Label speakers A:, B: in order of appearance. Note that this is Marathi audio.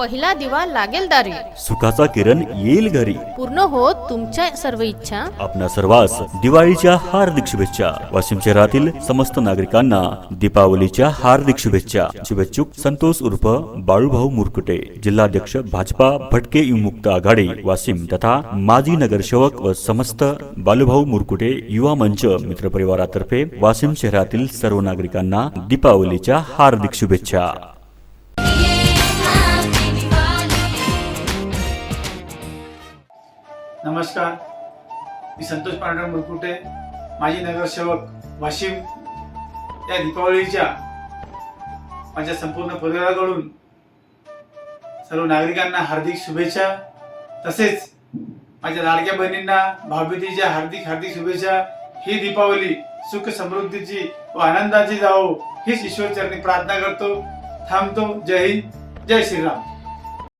A: पहिला दिवा लागेल दारी.
B: सुखाचा किरण येईल घरी.
A: पूर्ण होत तुमच्या सर्व इच्छा.
B: आपणा सर्वांस दिवाळीच्या हार्दिक शुभेच्छा. वाशिम शहरातील समस्त नागरिकांना दीपावलीच्या हार्दिक शुभेच्छा. शुभेच्छुक संतोष उर्फ बाळूभाऊ मुरकुटे. जिल्हाध्यक्ष भाजपा भटके विमुक्त आघाडी वाशिम तथा माजी नगरसेवक व समस्त बालूभाऊ मुरकुटे युवा मंच मित्र परिवारातर्फे वाशिम शहरातील सर्व नागरिकांना दीपावलीच्या हार्दिक शुभेच्छा.
C: नमस्कार. मी संतोष पांडुरंग मुरकुटे माजी नगरसेवक वाशिम या दीपावलीच्या माझ्या संपूर्ण परिवाराकडून सर्व नागरिकांना हार्दिक शुभेच्छा. तसेच माझ्या लाडक्या बहिणींना भाऊबीजेच्या हार्दिक हार्दिक शुभेच्छा. ही दीपावली सुख समृद्धीची व आनंदाची जावो हीच ईश्वरचरणी प्रार्थना करतो. थांबतो. जय हिंद. जय श्रीराम.